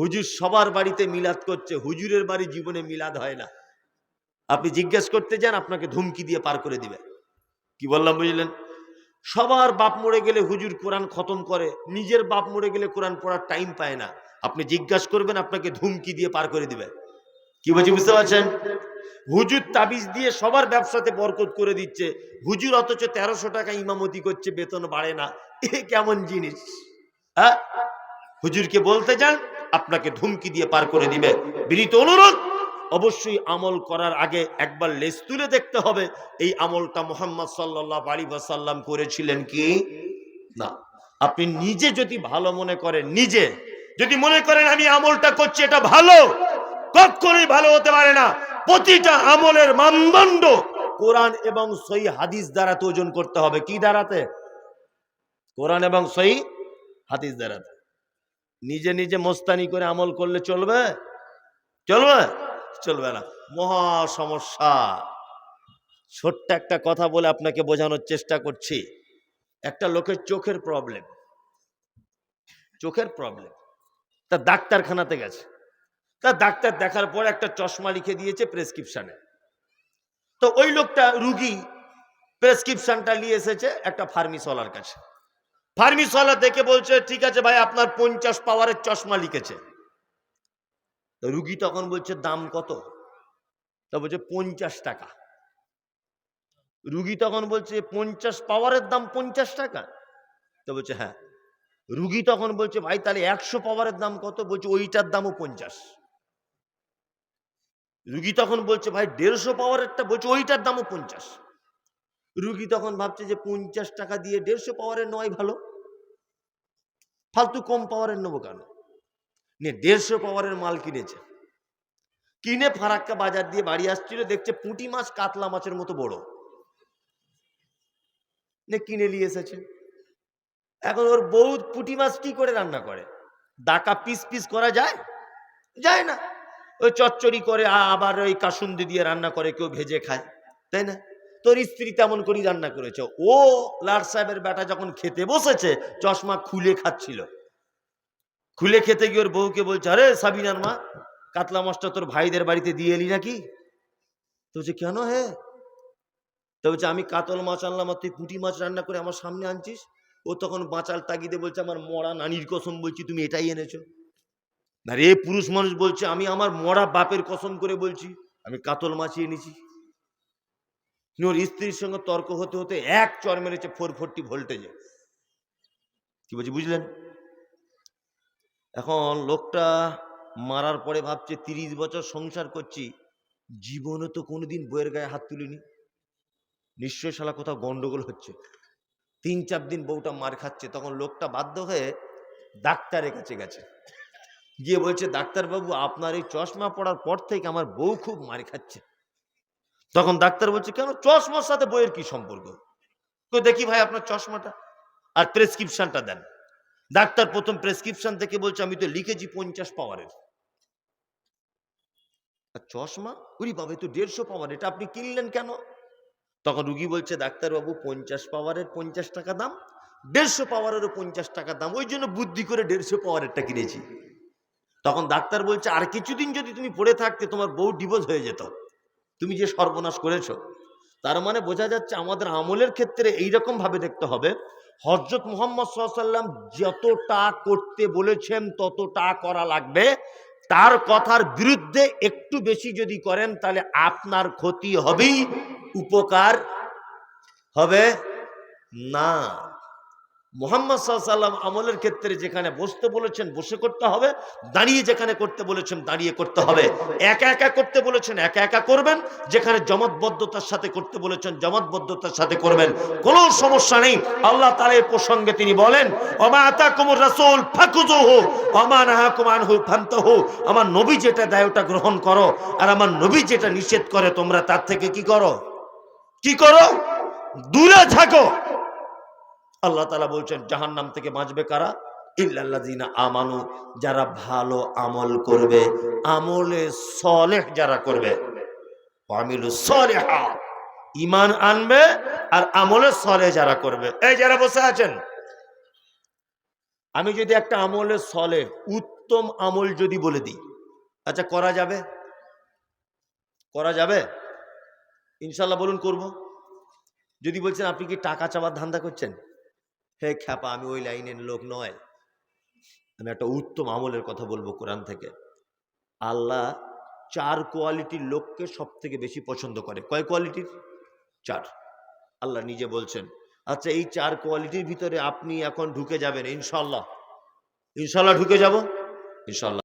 হুজুর সবার বাড়িতে মিলাদ করছে, হুজুরের বাড়ি জীবনে মিলাদ হয় না। আপনি জিজ্ঞেস করতে যান, আপনাকে ধুমকি দিয়ে পার করে দিবে। কি বললাম, বুঝলেন? সবার বাপ মরে গেলে হুজুর কোরআন খতম করে, নিজের বাপ মরে গেলে কোরআন পড়ার টাইম পায় না। আপনি জিজ্ঞাসা করবেন, আপনাকে ধুমকি দিয়ে পার করে দিবে। কি বলছি, বুঝতে পারছেন? হুজুর তাবিজ দিয়ে সবার ব্যবসাতে বরকত করে দিচ্ছে। হুজুর অথচ তেরোশো টাকা ইমামতি করছে, বেতন বাড়ে না। এ কেমন জিনিস? হ্যাঁ? হুজুরকে বলতে যান আপনাকে ধুমকি দিয়ে পার করে দিবে। বিনীত অনুরোধ, অবশ্যই আমল করার আগে একবার লেস তুলে দেখতে হবে, এই আমলটা মোহাম্মদ সাল্লাহ আলী সাল্লাম করেছিলেন কি? না। আপনি নিজে যদি ভালো মনে করেন, নিজে যদি মনে করেন, আমি আমলটা করছি, এটা ভালো। কখনোই ভালো হতে পারে না। প্রতিটা আমলের মানদণ্ড কোরআন এবং সই হাদিস দ্বারা ওজন করতে হবে। কি দ্বারাতে? কোরআন এবং সই হাদিস দ্বারাতে। নিজে নিজে মোস্তানি করে আমল করলে চলবে? চলবে? চলবে না। মহা সমস্যা। ছোট্ট একটা কথা বলে আপনাকে বোঝানোর চেষ্টা করছি। একটা লোকের চোখের প্রবলেম চোখের প্রবলেম তা ডাক্তারখানাতে গেছে। তা ডাক্তার দেখার পর একটা চশমা লিখে দিয়েছে প্রেসক্রিপশানে তো ওই লোকটা রুগী প্রেসক্রিপশনটা নিয়ে এসেছে একটা ফার্মিসওয়ালার কাছে। ফার্মিসওয়ালা দেখে বলছে, ঠিক আছে ভাই, আপনার পঞ্চাশ পাওয়ারের চশমা লিখেছে। রুগী তখন বলছে, দাম কত? তা বলছে, পঞ্চাশ টাকা। রুগী তখন বলছে, পঞ্চাশ পাওয়ারের দাম পঞ্চাশ টাকা? তো বলছে হ্যাঁ। রুগী তখন বলছে, ভাই, তাহলে একশো পাওয়ারের দাম কত? বলছে, ওইটার দামও পঞ্চাশ। রুগী তখন বলছে, ভাই, দেড়শো পাওয়ারেরটা? বলছে, ওইটার দামও পঞ্চাশ। রুগী তখন ভাবছে যে, পঞ্চাশ টাকা দিয়ে দেড়শো পাওয়ারের নয় ভালো। ফালতু কম পাওয়ারের নেব কেন? নিয়ে দেড়শো পাওয়ারের মাল কিনেছে। কিনে ফারাক্কা বাজার দিয়ে বাড়ি আসছিল, দেখছে পুঁটি মাছ কাতলা মাছের মতো বড়। নে কিনে নিয়ে এসেছে। এখন ওর বউ পুঁটি মাছ কি করে রান্না করে? ডাকা পিস পিস করা যায়? যায় না। ওই চচ্চড়ি করে আবার ওই কাসুন্দি দিয়ে রান্না করে, কেউ ভেজে খায়। তাই না? তোর স্ত্রী তেমন করেই রান্না করেছে। ও লাট সাহেবের বেটা যখন খেতে বসেছে, চশমা খুলে খাচ্ছিল। খুলে খেতে গিয়ে ওর বউকে বলছে, আরে সাবিনার মা, কাতলা মাছটা তোর ভাইদের বাড়িতে দিয়ে এলি নাকি? তো বলছে, কেন হে? তো বলছে, আমি কাতল মাছ আনলাম আর তুই পুঁটি মাছ রান্না করে আমার সামনে আনছিস? ও তখন বাঁচাল তাগিদে বলছে, আমার মরা নানির কসম বলছি, তুমি এটাই এনেছো? না রে পুরুষ মানুষ বলছে, আমি আমার মরা বাপের কসম করে বলছি, আমি কাতল মাছ এনেছি। ওর স্ত্রীর সঙ্গে তর্ক হতে হতে এক চর মেরেছে ফোর ফোরটি ভোল্টেজে। কি বলছি, বুঝলেন? এখন লোকটা মারার পরে ভাবছে, তিরিশ বছর সংসার করছি জীবনে তো কোনোদিন বইয়ের গায়ে হাত তুলিনি। নিশ্চয় শালা কোথাও গন্ডগোল হচ্ছে। তিন চার দিন বউটা মার খাচ্ছে, তখন লোকটা বাধ্য হয়ে ডাক্তারের কাছে গেছে। গিয়ে বলছে, ডাক্তারবাবু, আপনার এই চশমা পড়ার পর থেকে আমার বউ খুব মার খাচ্ছে। তখন ডাক্তার বলছে, কেন? চশমার সাথে বইয়ের কি সম্পর্ক? দেখি ভাই আপনার চশমাটা আর প্রেসক্রিপশনটা দেন। ডাক্তার প্রথম প্রেসক্রিপশন থেকে বলছে, আমি তো লিখেছি পঞ্চাশ পাওয়ারের। আর চশমা? উরি বাবা তো দেড়শো পাওয়ার, এটা আপনি কিনলেন কেন? তখন রুগী বলছে, ডাক্তারবাবু, পঞ্চাশ পাওয়ারের পঞ্চাশ টাকা দাম, দেড়শো পাওয়ারেরও পঞ্চাশ টাকা দাম, ওই জন্য বুদ্ধি করে দেড়শো পাওয়ারেরটা কিনেছি। তখন ডাক্তার বলছে, আর কিছুদিন যদি তুমি পড়ে থাকতে, তোমার বউ ডিভোর্স হয়ে যেত। তুমি যে সর্বনাশ করেছ, তার মানে বোঝা যাচ্ছে আমাদের আমলের ক্ষেত্রে এইরকম ভাবে দেখতে হবে। হজরত মোহাম্মদ সাল্লাম যতটা করতে বলেছেন, ততটা করা লাগবে। তার কথার বিরুদ্ধে একটু বেশি যদি করেন, তাহলে আপনার ক্ষতি হবেই, উপকার হবে না। মোহাম্মদ সাল্লাম আমলের ক্ষেত্রে যেখানে বসতে বলেছেন, বসে করতে হবে। দাঁড়িয়ে যেখানে করতে বলেছেন, দাঁড়িয়ে করতে হবে। একা একা করতে বলেছেন, একা একা করবেন। যেখানে জমতবদ্ধতার সাথে করতে বলেছেন, জমতবদ্ধতার সাথে করবেন। কোনো সমস্যা নেই। আল্লাহ এই প্রসঙ্গে তিনি বলেন অমা ওমা আতাকুমুর রাসূল ফাকুযুহু ওমা নাহাকুম আনহু, ফান্তাহু। আমার নবী যেটা দেয়, ওটা গ্রহণ করো। আর আমার নবী যেটা নিষেধ করে, তোমরা তার থেকে কি করো? কি করো? দূরে থাকো। আল্লাহ তালা বলছেন জাহান নাম থেকে বাঁচবে কারা? ইল্লাল্লাযিনা আমানু, যারা ভালো আমল করবে, আমলে সলেহ যারা করবে। আমিলু সলেহা ইমান আনবে আর আমলে সলে যারা করবে। এই যারা বসে আছেন, আমি যদি একটা আমলের সলে উত্তম আমল যদি বলে দিই আচ্ছা করা যাবে? করা যাবে? ইনশাল্লাহ বলুন করব। যদি বলছেন, আপনি কি টাকা চাওয়ার ধান্দা করছেন? হে খ্যাপা, আমি ওই লাইনের লোক নয়। আমি একটা উত্তম আমলের কথা বলব কোরআন থেকে। আল্লাহ চার কোয়ালিটির লোককে সব থেকে বেশি পছন্দ করে। কয় কোয়ালিটির? চার। আল্লাহ নিজে বলছেন আচ্ছা এই চার কোয়ালিটির ভিতরে আপনি এখন ঢুকে যাবেন ইনশাল্লাহ ইনশাল্লাহ ঢুকে যাব? ইনশাল্লাহ